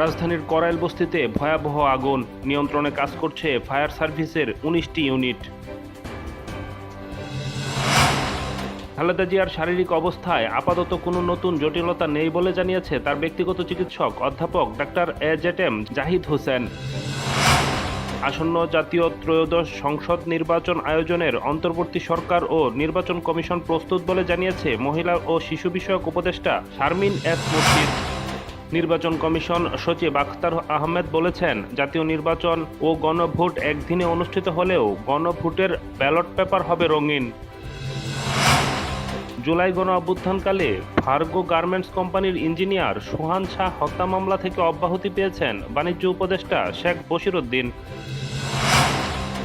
রাজধানীর করাইল বস্তিতে ভয়াবহ আগুন। নিয়ন্ত্রণে কাজ করছে ফায়ার সার্ভিসের উনিশটি ইউনিট। খালেদা জিয়ার শারীরিক অবস্থায় আপাতত কোনো নতুন জটিলতা নেই বলে জানিয়েছে তার ব্যক্তিগত চিকিৎসক অধ্যাপক doctor A Z M Zahid Hossain. আসন্ন জাতীয় ত্রয়োদশ সংসদ নির্বাচন আয়োজনের অন্তর্বর্তী সরকার ও নির্বাচন কমিশন প্রস্তুত বলে জানিয়েছে মহিলা ও শিশু বিষয়ক উপদেষ্টা শারমিন এস মুর্শিদ। নির্বাচন কমিশন সচিব আখতার আহমেদ বলেছেন, জাতীয় নির্বাচন ও গণভোট একদিনে অনুষ্ঠিত হলেও গণভোটের ব্যালট পেপার হবে রঙিন। জুলাই গণ অভ্যুত্থানকালে ফার্গো গার্মেন্টস কোম্পানির ইঞ্জিনিয়ার সোহান শাহ হত্যা মামলা থেকে অব্যাহতি পেয়েছেন বাণিজ্য উপদেষ্টা শেখ বশিরউদ্দিন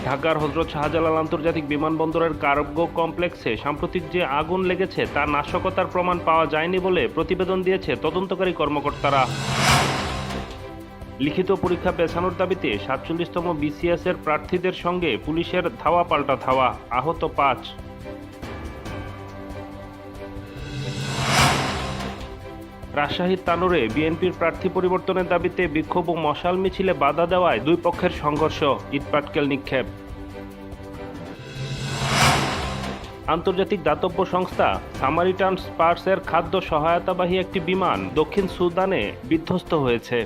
ঢাকার হজরত শাহজালাল আন্তর্জাতিক বিমানবন্দরের কার্গো কমপ্লেক্সে সাম্প্রতিক যে আগুন লেগেছে, তা নাশকতার প্রমাণ পাওয়া যায়নি বলে প্রতিবেদন দিয়েছে তদন্তকারী কর্মকর্তারা। লিখিত পরীক্ষা পেছানোর দাবিতে সাতচল্লিশতম বিসিএসের প্রার্থীদের সঙ্গে পুলিশের ধাওয়া পাল্টা ধাওয়া, আহত পাঁচ। রাজশাহীর তানোরে বিএনপির প্রার্থী পরিবর্তনের দাবিতে বিক্ষোভ ও মশাল মিছিলে বাধা দেওয়ায় দুই পক্ষের সংঘর্ষ, ইটপাটকেল নিক্ষেপ। আন্তর্জাতিক দাতব্য সংস্থা সামারিটান স্পার্সের খাদ্য সহায়তাবাহী একটি বিমান দক্ষিণ সুদানে বিধ্বস্ত হয়েছে।